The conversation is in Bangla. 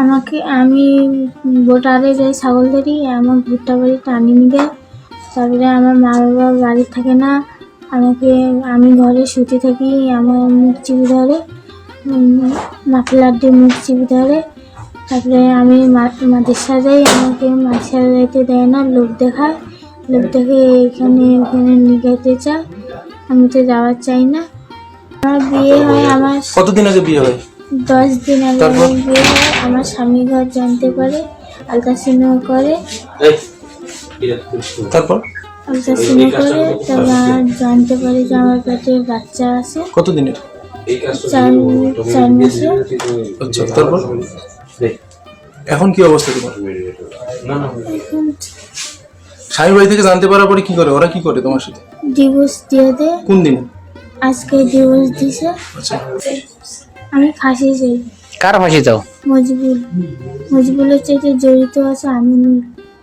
আমাকে, আমি বোটারে যাই ছাগল ধরি আমার ভুট্টা বাড়ি টানি নিবে। তারপরে আমার মা বাবা বাড়ি থাকে না, আমাকে, আমি ঘরে শুতে থাকি, আমার মুখ চিপে ধরে মাফলার দিয়ে মুখ চিপে ধরে। তারপরে আমি মাদ্রাসা যাই, আমাকে মাদ্রাসা যাইতে দেয় না, লোক দেখায়। লোক দেখে এখানে, ওখানে নিয়ে চায়, আমি তো যাওয়ার চাই না। আমার বিয়ে হয় আমার কতদিন আগে বিয়ে হয়? দশ দিন আগে আমার বিয়ে হয় আমার স্বামী ঘর জানতে পারে আলট্রাসিনো করে। তারপর? আলট্রাসিনো করে তারপর জানতে পারে যে আমার পেটে বাচ্চা আছে। কতদিনের? চার চার মাসে। আচ্ছা তারপর? এখন কি অবস্থা তোমার? স্বামী বাড়ি থেকে জানতে পারার পরে কি করে? ওরা কি করে তোমার সাথে? ডিভোর্স দিয়ে দেয় কোন দিন? আজকে ডিভোর্স দিছে। আচ্ছা। আমি ফাঁসি চাই। কার ফাঁসি চাও? মজবুল। মজবুলের চাইতে জড়িত আছে আমি নই।